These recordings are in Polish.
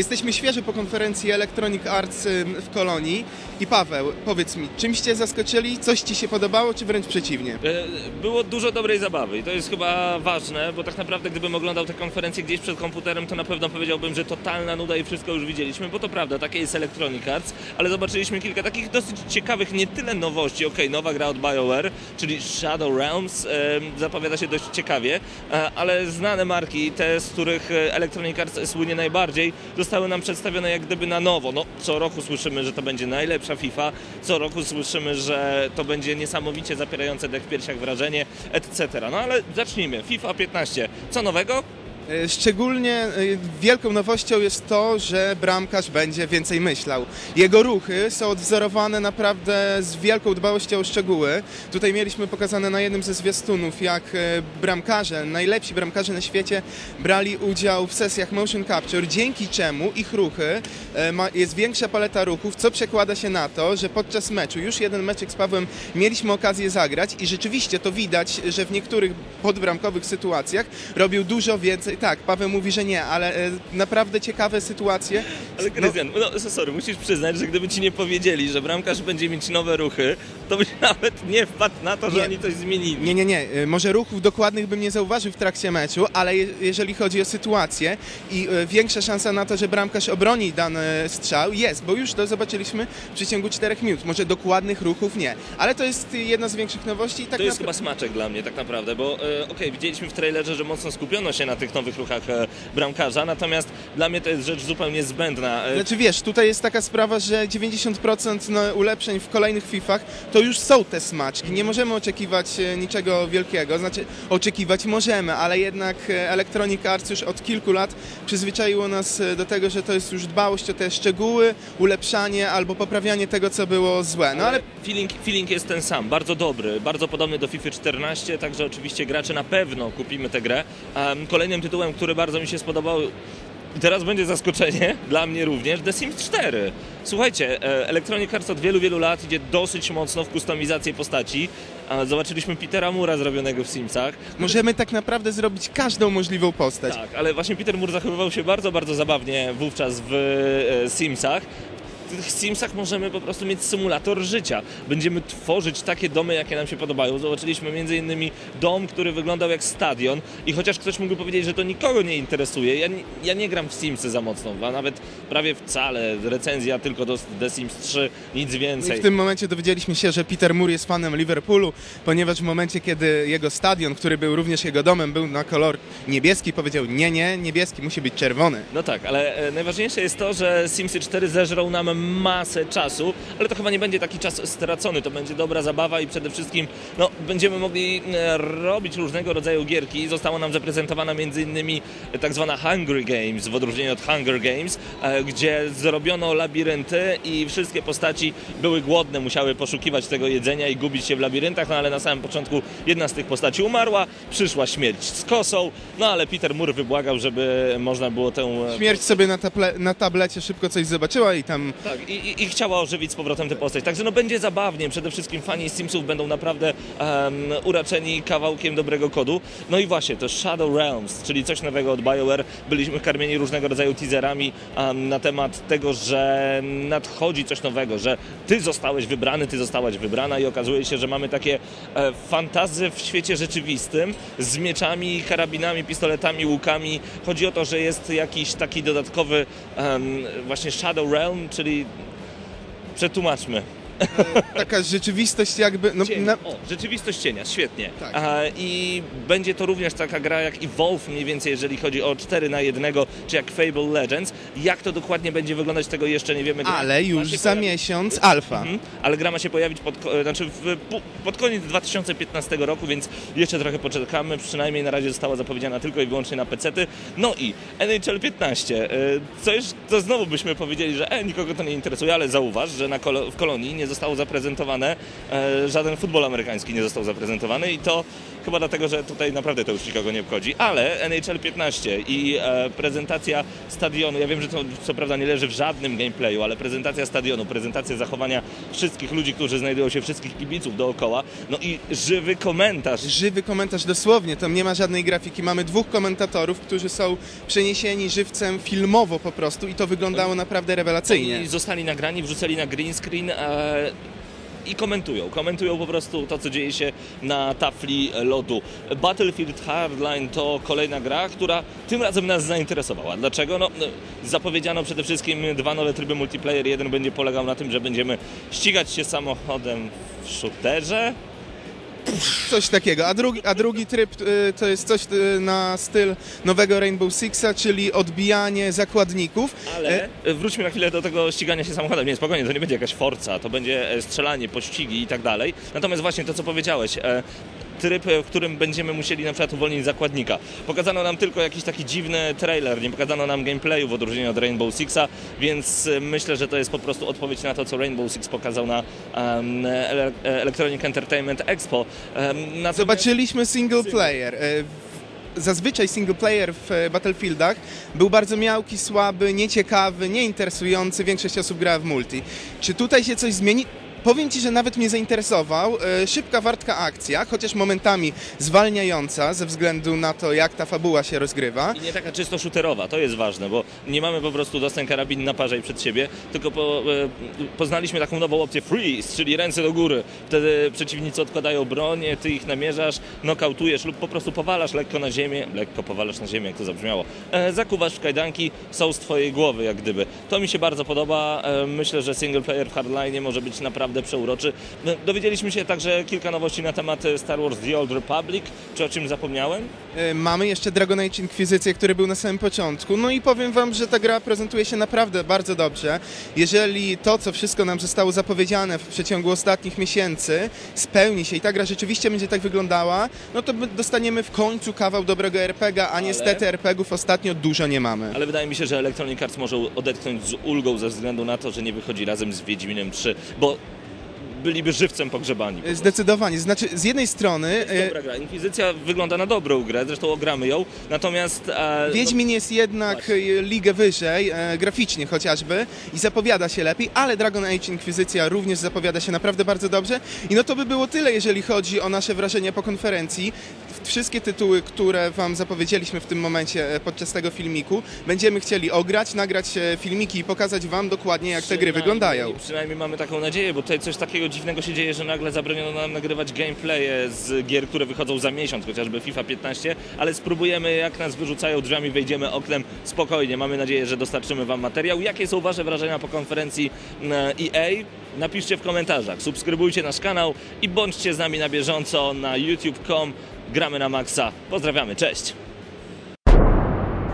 Jesteśmy świeżo po konferencji Electronic Arts w Kolonii i Paweł, powiedz mi, czymś Cię zaskoczyli, coś Ci się podobało, czy wręcz przeciwnie? E, Było dużo dobrej zabawy i to jest chyba ważne, bo tak naprawdę gdybym oglądał tę konferencję gdzieś przed komputerem, to na pewno powiedziałbym, że totalna nuda i wszystko już widzieliśmy, bo to prawda, takie jest Electronic Arts, ale zobaczyliśmy kilka takich dosyć ciekawych, nie tyle nowości, okej, nowa gra od BioWare, czyli Shadow Realms, zapowiada się dość ciekawie, e, ale znane marki, te z których e, Electronic Arts słynie najbardziej, zostały nam przedstawione jak gdyby na nowo. No, co roku słyszymy, że to będzie najlepsza FIFA, co roku słyszymy, że to będzie niesamowicie zapierające dech w piersiach wrażenie, etc. No ale zacznijmy. FIFA 15. Co nowego? E, Szczególnie y, wielką nowością jest to, że bramkarz będzie więcej myślał. Jego ruchy są odwzorowane naprawdę z wielką dbałością o szczegóły. Tutaj mieliśmy pokazane na jednym ze zwiastunów, jak e, bramkarze, najlepsi bramkarze na świecie brali udział w sesjach motion capture, dzięki czemu ich ruchy, e, jest większa paleta ruchów, co przekłada się na to, że podczas meczu, już jeden meczek z Pawłem mieliśmy okazję zagrać i rzeczywiście to widać, że w niektórych podbramkowych sytuacjach robił dużo więcej. Tak, Paweł mówi, że nie, ale e, naprawdę ciekawe sytuacje. Ale No, Krystian, no, sorry, musisz przyznać, że gdyby ci nie powiedzieli, że bramkarz będzie mieć nowe ruchy, to byś nawet nie wpadł na to, że Nie. oni coś zmienili. Nie, nie, nie. E, Może ruchów dokładnych bym nie zauważył w trakcie meczu, ale je, jeżeli chodzi o sytuację i e, większa szansa na to, że bramkarz obroni dany strzał, jest, bo już to zobaczyliśmy w przeciągu 4 minut. Może dokładnych ruchów nie, ale to jest jedna z większych nowości i tak To jest chyba smaczek dla mnie tak naprawdę, bo e, okej, widzieliśmy w trailerze, że mocno skupiono się na tych nowych ruchach e, bramkarza, natomiast dla mnie to jest rzecz zupełnie zbędna. E, Znaczy wiesz, tutaj jest taka sprawa, że 90% no, ulepszeń w kolejnych FIFach to już są te smaczki. Nie możemy oczekiwać e, niczego wielkiego. Znaczy, oczekiwać możemy, ale jednak Electronic Arts już od kilku lat przyzwyczaiło nas do tego, że to jest już dbałość o te szczegóły, ulepszanie albo poprawianie tego, co było złe. No ale Feeling, feeling jest ten sam, bardzo dobry, bardzo podobny do FIFA 14, także oczywiście gracze na pewno kupimy tę grę. Kolejnym tytułem, który bardzo mi się spodobał i teraz będzie zaskoczenie, dla mnie również, The Sims 4. Słuchajcie, e, Electronic Arts od wielu, wielu lat idzie dosyć mocno w kustomizację postaci. Zobaczyliśmy Petera Mura zrobionego w Simsach. możemy tak naprawdę zrobić każdą możliwą postać. Tak, ale właśnie Peter Moore zachowywał się bardzo, bardzo zabawnie wówczas w e, Simsach. W tych Simsach możemy po prostu mieć symulator życia. Będziemy tworzyć takie domy, jakie nam się podobają. Zobaczyliśmy między innymi dom, który wyglądał jak stadion i chociaż ktoś mógłby powiedzieć, że to nikogo nie interesuje, ja nie, ja nie gram w Simsy za mocno, a nawet prawie wcale. Recenzja tylko do The Sims 3, nic I więcej. w tym momencie dowiedzieliśmy się, że Peter Moore jest fanem Liverpoolu, ponieważ w momencie, kiedy jego stadion, który był również jego domem, był na kolor niebieski, powiedział nie, nie, niebieski musi być czerwony. No tak, ale e, najważniejsze jest to, że Simsy 4 zeżrą nam masę czasu, ale to chyba nie będzie taki czas stracony, to będzie dobra zabawa i przede wszystkim no, będziemy mogli e, robić różnego rodzaju gierki. Została nam zaprezentowana innymi tak zwana Hungry Games, w odróżnieniu od Hunger Games, e, gdzie zrobiono labirynty i wszystkie postaci były głodne, musiały poszukiwać tego jedzenia i gubić się w labiryntach, no ale na samym początku jedna z tych postaci umarła, przyszła śmierć z kosą, no ale Peter Moore wybłagał, żeby można było tę e, Śmierć sobie na, na tablecie szybko coś zobaczyła i tam Tak, i, i, chciała ożywić z powrotem tę postać. Także no będzie zabawnie. Przede wszystkim fani Simsów będą naprawdę em, uraczeni kawałkiem dobrego kodu. No i właśnie, to Shadow Realms, czyli coś nowego od BioWare. Byliśmy karmieni różnego rodzaju teaserami em, na temat tego, że nadchodzi coś nowego, że ty zostałeś wybrany, ty zostałaś wybrana i okazuje się, że mamy takie e, fantazy w świecie rzeczywistym z mieczami, karabinami, pistoletami, łukami. Chodzi o to, że jest jakiś taki dodatkowy em, właśnie Shadow Realm, czyli przetłumaczmy. Taka rzeczywistość jakby... No, na, O, rzeczywistość cienia, świetnie. Tak. A, I będzie to również taka gra jak Evolve mniej więcej, jeżeli chodzi o 4 na 1, czy jak Fable Legends. Jak to dokładnie będzie wyglądać, tego jeszcze nie wiemy. Gra ale już za pojawić- miesiąc alfa. Mhm, ale gra ma się pojawić pod, ko- znaczy w, pod koniec 2015 roku, więc jeszcze trochę poczekamy. Przynajmniej na razie została zapowiedziana tylko i wyłącznie na PC-ty. No i NHL 15. y, Co już, to znowu byśmy powiedzieli, że e, nikogo to nie interesuje, ale zauważ, że na kolo- w kolonii nie zostało zaprezentowane, e, żaden futbol amerykański nie został zaprezentowany i to chyba dlatego, że tutaj naprawdę to już nikogo nie obchodzi, ale NHL 15 i e, prezentacja stadionu, ja wiem, że to co prawda nie leży w żadnym gameplayu, ale prezentacja stadionu, prezentacja zachowania wszystkich ludzi, którzy znajdują się, wszystkich kibiców dookoła, no i żywy komentarz Żywy komentarz dosłownie, tam nie ma żadnej grafiki. Mamy dwóch komentatorów, którzy są przeniesieni żywcem filmowo po prostu i to wyglądało naprawdę rewelacyjnie. Oni zostali nagrani, wrzucali na green screen e, i komentują. Komentują po prostu to, co dzieje się na tafli lodu. Battlefield Hardline to kolejna gra, która tym razem nas zainteresowała. Dlaczego? No, no, zapowiedziano przede wszystkim dwa nowe tryby multiplayer. Jeden będzie polegał na tym, że będziemy ścigać się samochodem w shooterze. Coś takiego. A drugi, a drugi tryb y, to jest coś y, na styl nowego Rainbow Sixa, czyli odbijanie zakładników. Ale e, wróćmy na chwilę do tego ścigania się samochodem. Nie, spokojnie, to nie będzie jakaś forca, to będzie e, strzelanie, pościgi i tak dalej. Natomiast właśnie to, co powiedziałeś, e, tryb, e, w którym będziemy musieli na przykład uwolnić zakładnika. Pokazano nam tylko jakiś taki dziwny trailer, nie pokazano nam gameplayu w odróżnieniu od Rainbow Sixa, więc e, myślę, że to jest po prostu odpowiedź na to, co Rainbow Six pokazał na um, Ele- Electronic Entertainment Expo. Um, natomiast- Zobaczyliśmy single player. Y, Zazwyczaj single player w e, Battlefieldach był bardzo miałki, słaby, nieciekawy, nieinteresujący. Większość osób grała w multi. Czy tutaj się coś zmieni? Powiem Ci, że nawet mnie zainteresował. E, Szybka, wartka akcja, chociaż momentami zwalniająca ze względu na to, jak ta fabuła się rozgrywa. I nie taka czysto shooterowa, to jest ważne, bo nie mamy po prostu dostań karabin na parze i przed siebie, tylko po, e, poznaliśmy taką nową opcję freeze, czyli ręce do góry. Wtedy przeciwnicy odkładają broń, ty ich namierzasz, nokautujesz lub po prostu powalasz lekko na ziemię, lekko powalasz na ziemię, jak to zabrzmiało. E, zakuwasz w kajdanki, są z twojej głowy jak gdyby. To mi się bardzo podoba, myślę, że single player w Hardline może być naprawdę przeuroczy. E, Dowiedzieliśmy się także kilka nowości na temat e, Star Wars The Old Republic, czy o czym zapomniałem? E, Mamy jeszcze Dragon Age Inkwizycję, który był na samym początku. No i powiem wam, że ta gra prezentuje się naprawdę bardzo dobrze. Jeżeli to, co wszystko nam zostało zapowiedziane w przeciągu ostatnich miesięcy, spełni się i ta gra rzeczywiście będzie tak wyglądała, no to my dostaniemy w końcu kawał dobrego RPG, a niestety RPGów ostatnio dużo nie mamy. Ale wydaje mi się, że Electronic Arts może odetchnąć z ulgą ze względu na to, że nie wychodzi razem z Wiedźminem 3, bo byliby żywcem pogrzebani. po. Zdecydowanie. Znaczy, z jednej strony To e, jest dobra gra. Inkwizycja wygląda na dobrą grę, zresztą ogramy ją, natomiast... E, Wiedźmin jest jednak Właśnie. e, ligę wyżej, e, graficznie chociażby, i zapowiada się lepiej, ale Dragon Age Inkwizycja również zapowiada się naprawdę bardzo dobrze. I no to by było tyle, jeżeli chodzi o nasze wrażenia po konferencji. Wszystkie tytuły, które Wam zapowiedzieliśmy w tym momencie e, podczas tego filmiku, będziemy chcieli ograć, nagrać e, filmiki i pokazać Wam dokładnie, jak te gry wyglądają. Przynajmniej mamy taką nadzieję, bo tutaj coś takiego dziwnego się dzieje, że nagle zabroniono nam nagrywać gameplaye z gier, które wychodzą za miesiąc, chociażby FIFA 15, ale spróbujemy, jak nas wyrzucają drzwiami, wejdziemy oknem spokojnie. Mamy nadzieję, że dostarczymy Wam materiał. Jakie są Wasze wrażenia po konferencji e, EA? Napiszcie w komentarzach, subskrybujcie nasz kanał i bądźcie z nami na bieżąco na youtube.com. Gramy na maksa. Pozdrawiamy, cześć!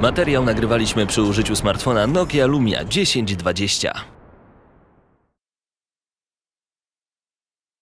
Materiał nagrywaliśmy przy użyciu smartfona Nokia Lumia 1020.